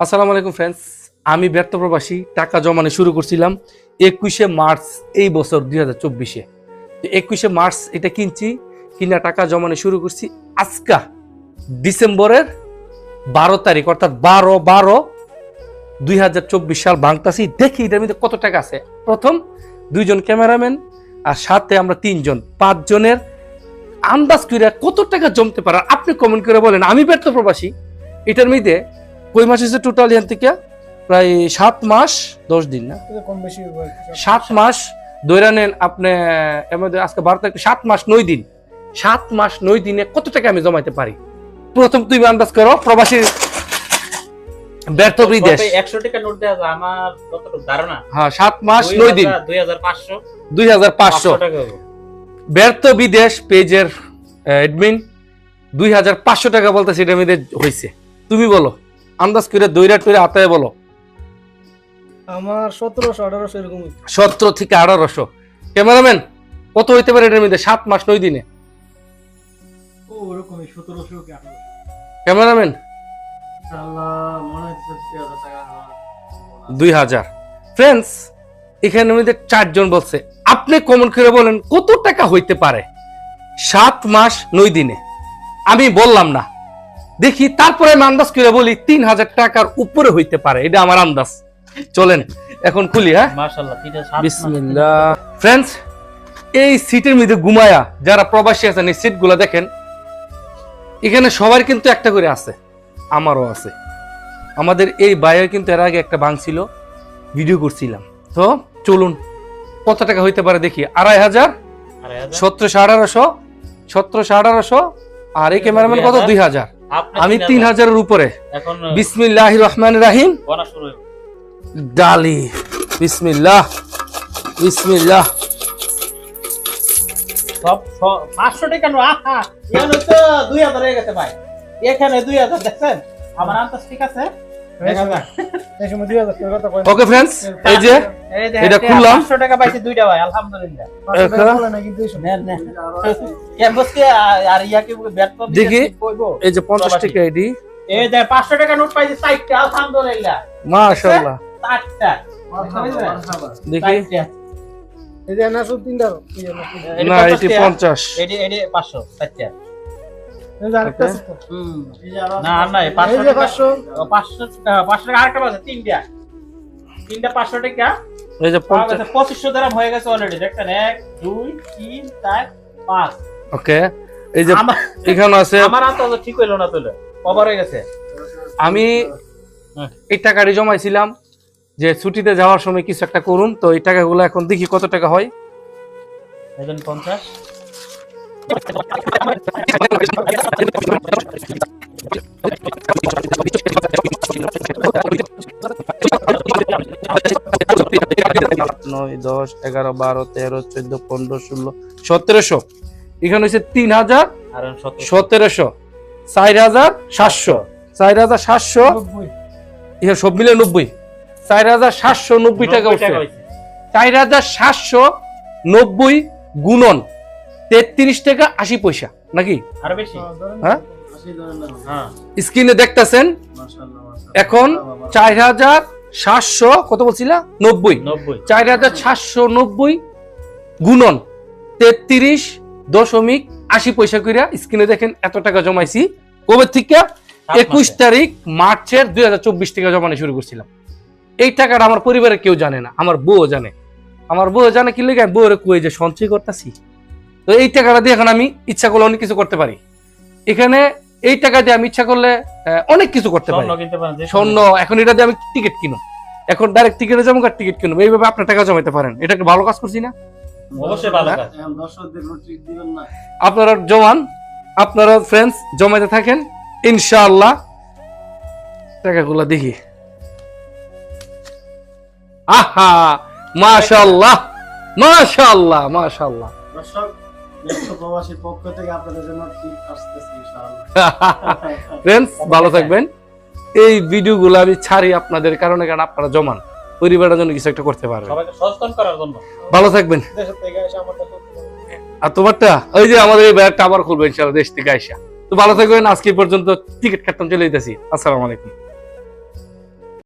আসসালামু আলাইকুম ফ্রেন্ডস আমি ব্যর্থ প্রবাসী, টাকা জমানো শুরু করছিলাম একুশে মার্চ এই বছর দুই হাজার চব্বিশে। একুশে মার্চ এটা কিনছি, কিনা টাকা জমানো শুরু করছি আজকা ডিসেম্বরের বারো তারিখ, অর্থাৎ বারো বারো দুই হাজার চব্বিশ সাল ভাঙতাছি। দেখি এটার মধ্যে কত টাকা আছে। প্রথম দুইজন ক্যামেরাম্যান আর সাথে আমরা তিনজন, পাঁচজনের আন্দাজ করে কত টাকা জমতে পারে আপনি কমেন্ট করে বলেন, আমি ব্যর্থ প্রবাসী। এটার মধ্যে কই মাস হচ্ছে টোটাল এখান থেকে? প্রায় সাত মাস দশ দিন না? কম বেশি সাত মাস ধরে নেন আপনি এর মধ্যে আজকে বারো তারিখ সাত মাস নয় দিন। সাত মাস নয় দিনে কত টাকা আমি জমাইতে পারি? প্রথম তুমি আন্দাজ করো প্রবাসী ব্যর্থ বিদেশ একশো টাকা নোট যায় আমার যতটুকু ধারণা হ্যাঁ সাত মাস নয় দিন। দুই হাজার পাঁচশো। দুই হাজার পাঁচশো। টাকা হবে। ব্যর্থ বিদেশ পেজের অ্যাডমিন দুই হাজার পাঁচশো টাকা বলতে সেটার মধ্যে হয়েছে তুমি বলো। আন্দাজ করে দৈরা টুরে আতায় বলো। আমার সতেরোশো আঠারোশো এরকম সতেরো থেকে আঠারোশো। ক্যামেরাম্যান কত হইতে পারে এটার মধ্যে? সাত মাস নয় দিনে। ক্যামেরাম্যান দুই হাজার ফ্রেন্ডস এখানে মধ্যে চারজন বলছে আপনি কমেন্ট করে বলেন কত টাকা হইতে পারে? সাত মাস নয় দিনে। আমি বললাম না। দেখি তারপরে আমি আন্দাজ করে বলি তিন হাজার টাকার উপরে হইতে পারে। এটা আমার আন্দাজ। চলেন এখন খুলি হ্যাঁ। বিসমিল্লাহ। ফ্রেন্ডস এই সিটের মধ্যে ঘুমায়া যারা প্রবাসী আছেন এই সিটগুলো দেখেন এখানে সবার কিন্তু একটা করে আছে আমারও আছে। আমাদের এই বাইরে কিন্তু এর আগে একটা ভাঙছিল ভিডিও করছিলাম। তো চলুন কত টাকা হইতে পারে দেখি আড়াই হাজার। সতেরোশো আঠারোশো সতেরোশো আঠারোশো আর এই ক্যামেরাম্যান কত? দুই হাজার। আমি তিন হাজারের উপরে। বিসমিল্লাহ রহমান রাহিম। ডালি। বিসমিল্লাহ। বিসমিল্লাহ। পাঁচশো টাকা এখানে দুই হাজার হয়ে গেছে ভাই। এখানে দুই হাজার দেখছেন? আমার আন্দাজ ঠিক আছে? ওকে ফ্রেন্ডস এই যে এটা খুললাম। 500 টাকা পাইছি দুইটা ভাই আলহামদুলিল্লাহ। ক্যাম্পাস কে আর ইয়া কে ব্যাট দেখি এই যে 50 টাকা আইডি এই যে 500 টাকা নোট পাইছে 4টা আলহামদুলিল্লাহ। মাশাআল্লাহ। 4টা দেখি। এই যে না সব তিনটা না এটি 50 এটি এটি 500 4টা হ্যাঁ, পাঁচশো টাকা। আরেকটা পাঁচশো পাঁচশো টাকা। যে পঁচিশশো হয়ে গেছে অলরেডি তিন পাঁচ। ওকে। এই যে এখানে আছে আমার ঠিক হইল না হয়ে গেছে। আমি হ্যাঁ। এই টাকাটি জমাইছিলাম যে ছুটিতে যাওয়ার সময় কিছু একটা করুন। তো এই টাকাগুলো এখন দেখি কত টাকা হয়। পঞ্চাশ। নয় দশ এগারো বারো তেরো চোদ্দ পনেরো ষোলো সতেরোশো। এখানে হচ্ছে তিন হাজার সতেরোশো। চার হাজার সাতশো। চার হাজার সাতশো। সব মিলে নব্বই। চার হাজার সাতশো নব্বই টাকা উঠছে চার হাজার সাতশো নব্বই গুণন। তেত্রিশ টাকা আশি পয়সা নাকি? আরও বেশি? হ্যাঁ? হ্যাঁ। স্ক্রিনে দেখতেছেন এখন চার হাজার সাতশো কত বলছিলা? নব্বই। চার হাজার সাতশো নব্বই গুণন তেত্রিশ দশমিক আশি পয়সা কইরা স্ক্রিনে দেখেন এত টাকা জমাইছি। কবে থেকে? একুশ তারিখ মার্চের দুই হাজার চব্বিশ থেকে জমানো শুরু করছিলাম। এই টাকাটা আমার পরিবারের কেউ জানে না আমার বউ জানে। আমার বউ জানে কি লেগে বউরে কই যে সঞ্চয় করতেছি? তো এই টাকাটা দিয়ে এখন আমি ইচ্ছা করলে অনেক কিছু করতে পারি। এখানে এই টাকা দিয়ে আমি ইচ্ছা করলে অনেক কিছু করতে পারি। স্বর্ণ এখন এটা দিয়ে আমি টিকিট কিনো এখন ডাইরেক্ট টিকিটে যাব আর টিকিট কিনবো এইভাবে আপনার টাকা জমাইতে পারেন। এটা একটা ভালো কাজ করছি না? অবশ্যই ভালো কাজ। আপনারা জমান আপনারা ফ্রেন্ডস জমাইতে থাকেন ইনশাআল্লাহ। টাকাগুলো দেখি। আহা! মাশাআল্লাহ! মাশাআল্লাহ! মাশাআল্লাহ! দর্শক প্রবাসীর পক্ষ থেকে আপনাদের জন্য ঠিক আসতেছে ইনশাআল্লাহ। ফ্রেন্ডস ভালো থাকবেন। এই ভিডিওগুলো আমি ছাড়ি আপনাদের কারণে কারণ আপনারা জমান। পরিবারের জন্য কিছু একটা করতে পারবেন। সবাইকে সচেতন করার জন্য। ভালো থাকবেন। আর তোমারটা ওই যে আমাদের এই ব্যাগটা আবার খুলবে ইনশাআল্লাহ দেশ থেকে আইসা। তো ভালো থাকবেন আজকে পর্যন্ত টিকিট কাটতাম চলে যেতেছি। আসসালামু আলাইকুম।